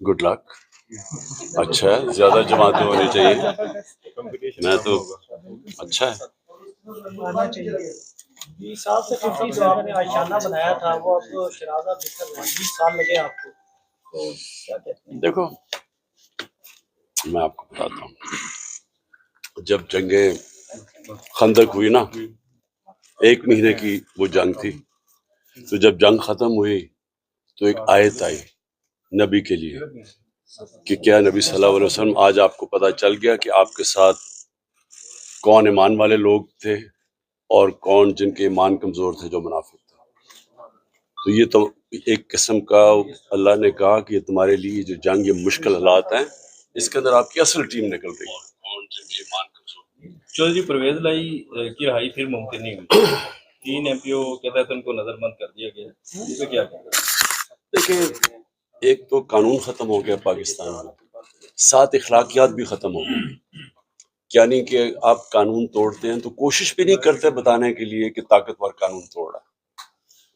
Good luck اچھا ہے زیادہ جماعتیں ہونی چاہیے۔ میں تو اچھا ہے۔ دیکھو میں آپ کو بتاتا ہوں۔ جب جنگیں خندق ہوئی نا ایک مہینے کی وہ جنگ تھی۔ تو جب جنگ ختم ہوئی تو ایک آیت آئی نبی کے لیے کہ کیا نبی صلی اللہ علیہ وسلم آج آپ کو پتہ چل گیا کہ آپ کے ساتھ کون ایمان والے لوگ تھے اور کون جن کے ایمان کمزور تھے جو منافق تھا تو یہ تو ایک قسم کا اللہ نے کہا کہ یہ تمہارے لیے جو جنگ یہ مشکل حالات ہیں اس کے اندر آپ کی اصل ٹیم نکل رہی ہے چودھری پرویز لائی کی رہائی پھر ممکن نہیں ہوئی۔ تین ایم پی او کے تحت ان کو نظر بند کر دیا گیا ہے۔ کیا دیکھیں، ایک تو قانون ختم ہو گیا پاکستان میں۔ سات اخلاقیات بھی ختم ہو گئی یعنی کہ آپ قانون توڑتے ہیں تو کوشش بھی نہیں کرتے بتانے کے لیے کہ طاقتور قانون توڑا۔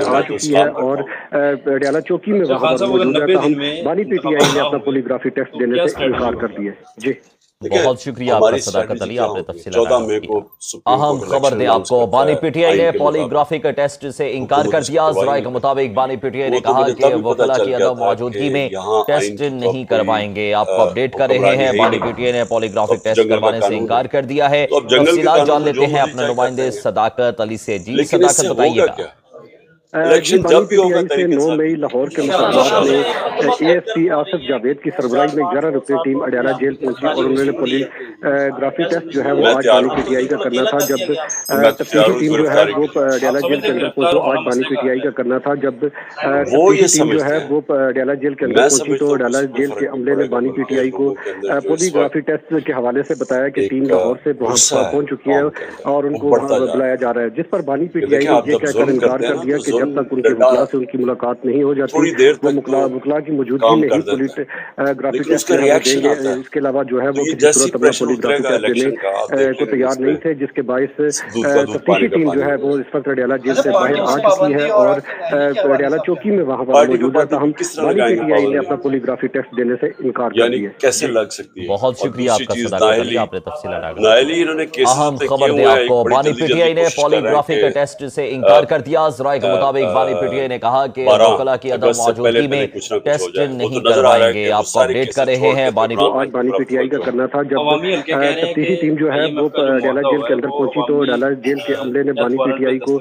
آ چکی ہے اور ڈیالا چوکی میں وہاں موجود ہے تاہم بانی پی ٹی آئی نے اپنا پولی گرافی ٹیسٹ دینے سے انکار کر دیا ہے۔ جی۔ بہت شکریہ آپ کا صداقت علی آپ نے تفصیل اہم خبر دیں آپ کو بانی پی ٹی آئی نے پولی گرافی کا ٹیسٹ سے انکار کر دیا ذرائع کے مطابق بانی پی ٹی آئی نے کہا کہ وکلا کی عدم موجودگی میں ٹیسٹ نہیں کروائیں گے۔ آپ کو اپڈیٹ کر رہے ہیں بانی پی ٹی آئی نے پولی گرافی ٹیسٹ کروانے سے انکار کر دیا ہے۔ تفصیلات جان لیتے ہیں اپنے نمائندے صداقت علی سے جی صداقت بتائیے گا الیکشن جب بھی ہوگا تحریک انصاف 9 مئی لاہور کے مسلمانات نے اے ایف پی آصف جعوید کی سربراہی میں گیارہ رکنے ٹیم اڈیالا جیل پہنچی اور انہوں نے پولنگ گرافی ٹیسٹ جو ہے وہ آج بانی پی ٹی آئی کا کرنا تھا۔ جب تفتیشی ٹیم جو ہے وہ اڈیالا جیل کے اندر پہنچو آج بانی پی ٹی آئی کا کرنا تھا۔ جب تفتیشی ٹیم جو ہے وہ اڈیالا جیل کے اندر پہنچی تو اڈیالا جیل کے عملے نے بانی پی ٹی آئی کو پولی گرافی ٹیسٹ کے حوالے سے بتایا کہ ٹیم لاہور سے بہت پہنچ چکی ہے اور ان کو بلایا جا رہا ہے۔ جس پر بانی پی ٹی آئی نے یہ کہہ کر انکار کر دیا کہ جب تک ان کے وکلا سے ان کی ملاقات نہیں ہو جاتی وہ وکلا کی موجودگی میں ہی پولیٹ گرافک ٹیسٹ دیں گے۔ اس کے علاوہ جو ہے وہ کسی صورت اپنا پولیٹ گرافک ٹیسٹ دینے کو تیار نہیں تھے جس کے باعث تفتیشی ٹیم جو ہے وہ اس وقت رڈیالہ جیل سے باہر آ چکی ہے اور رڈیالہ چوکی میں وہاں پر موجود ہے تاہم والی پی ٹی آئی نے اپنا پولی گرافی ٹیسٹ دینے سے انکار کر دیا کیسے لگ سکتی ہے؟ بہت شکریہ آپ کا صداقت علی آپ نے تفصیل اٹھا نائلی انہوں نے کیسز طے کیے بانی پی ٹی آئی نے پولی گرافک ٹیسٹ سے انکار کر دیا ذرائع کے مطابق مطابق بانی پی نے کہا کہ وکلا کی عدم موجودگی میں ٹیسٹ نہیں کروائیں گے آپ کو اپڈیٹ کر رہے ہیں بانی آج پی ٹی آئی کا کرنا تھا جب تفتیشی ٹیم جو ہے وہ ڈیلا جیل کے اندر پہنچی تو ڈیلا جیل کے عملے نے بانی پی ٹی آئی کو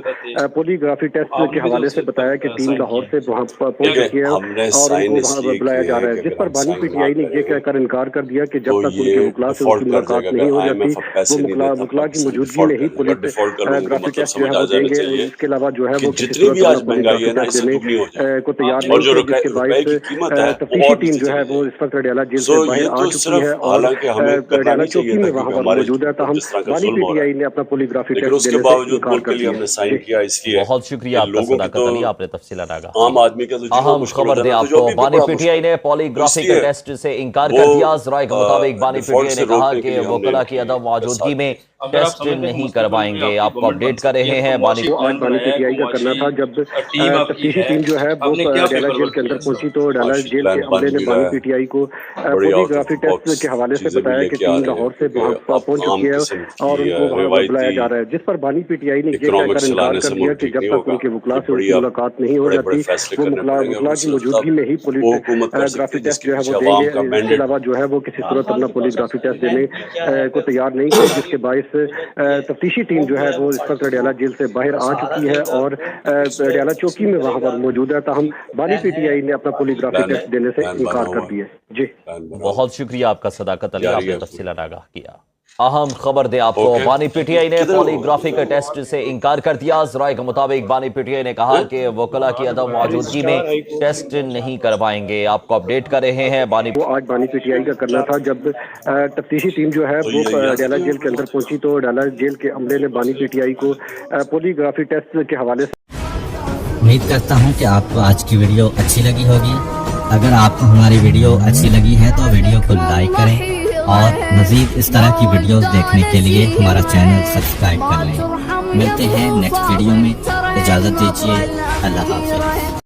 پولی گرافی ٹیسٹ کے حوالے سے بتایا کہ ٹیم لاہور سے وہاں پہنچ گیا ہے اور ان کو وہاں بلایا جا رہا ہے جس پر بانی پی ٹی آئی نے یہ کہہ کر انکار کر دیا کہ جب تک ان کے وکلا سے اس کی ملاقات نہیں ہو جاتی وہ وکلا کی موجودگی میں ہی پولی گرافی ٹیسٹ جو ہے وہ دیں گے اس کے علاوہ جو ہے وہ کسی بھی آج مہنگائی ہے نا اس سے ہو جائے۔ تیار اور جو روپے کی قیمت ہے ٹیم جو ہے وہ اس وقت جیل سے باہر آ چکی ہے موجود ہے پی ٹی آئی نے اپنا ٹیسٹ دینے سے کر دیا۔ ہم نے سائن جی۔ کیا اس لیے بہت شکریہ آپ کا صداقت علی آپ نے تفصیل عام آدمی کا تو ہاں، خبر دیں آپ کو۔ بانی پی ٹی آئی نے کے ٹیسٹ سے انکار کر دیا ذرائع کے مطابق بانی پی ٹی آئی نے کہا کہ وکلا کی عدم موجودگی میں ٹیسٹ نہیں کروائیں گے آپ کو اپڈیٹ کر رہے ہیں پی ٹی آئی کا کرنا تھا جب جب تفتیشی ٹیم جو ہے وہ ڈیلا جیل کے اندر پہنچی تو ڈیلا جیل کے عملے نے بانی پی ٹی آئی کو پولی گرافی ٹیسٹ کے حوالے سے بتایا کہ ٹیم لاہور سے پہنچ چکی ہے اور ان کو وہاں بلایا جا رہا ہے۔ جس پر بانی پی ٹی آئی نے یہ کہہ کر انکار کر دیا کہ جب تک ان کے وکلا سے ان کی ملاقات نہیں ہو جاتی وہ وکلا کی موجودگی میں ہی پولی گرافی ٹیسٹ جو ہے وہ دیں گے۔ اس کے علاوہ جو ہے وہ کسی صورت اپنا پولی گرافی ٹیسٹ دینے کو تیار نہیں کر جس کے باعث تفتیشی ٹیم جو ہے وہ اس وقت ڈیلا جیل سے باہر آ چکی ہے اور ڈیالا چوکی میں وہاں پر موجود ہے تاہم بانی پی ٹی آئی نے اپنا پولی گرافی ٹیسٹ دینے سے انکار کر دیا جی۔ بہت شکریہ آپ کا صداقت علی آپ نے تفصیل آگاہ کیا۔ اہم خبر دے آپ کو بانی پی ٹی آئی نے پولی گرافی کا ٹیسٹ سے انکار کر دیا۔ ذرائع کے مطابق بانی پی ٹی آئی نے کہا کہ وکلا کی عدم موجودگی میں ٹیسٹ نہیں کروائیں گے۔ آپ کو اپ ڈیٹ کر رہے ہیں بانی وہ آج بانی پی ٹی آئی کا کرنا تھا جب تفتیشی ٹیم جو ہے وہ ڈیالا جیل کے اندر پہنچی تو ڈیالا جیل کے عملے نے بانی پی ٹی آئی کو پولی گرافی ٹیسٹ کے حوالے سے امید کرتا ہوں کہ آپ کو آج کی ویڈیو اچھی لگی ہوگی۔ اگر آپ کو ہماری ویڈیو اچھی لگی ہے تو ویڈیو کو لائک کریں اور مزید اس طرح کی ویڈیوز دیکھنے کے لیے ہمارا چینل سبسکرائب کر لیں۔ ملتے ہیں نیکسٹ ویڈیو میں۔ اجازت دیجیے۔ اللہ حافظ۔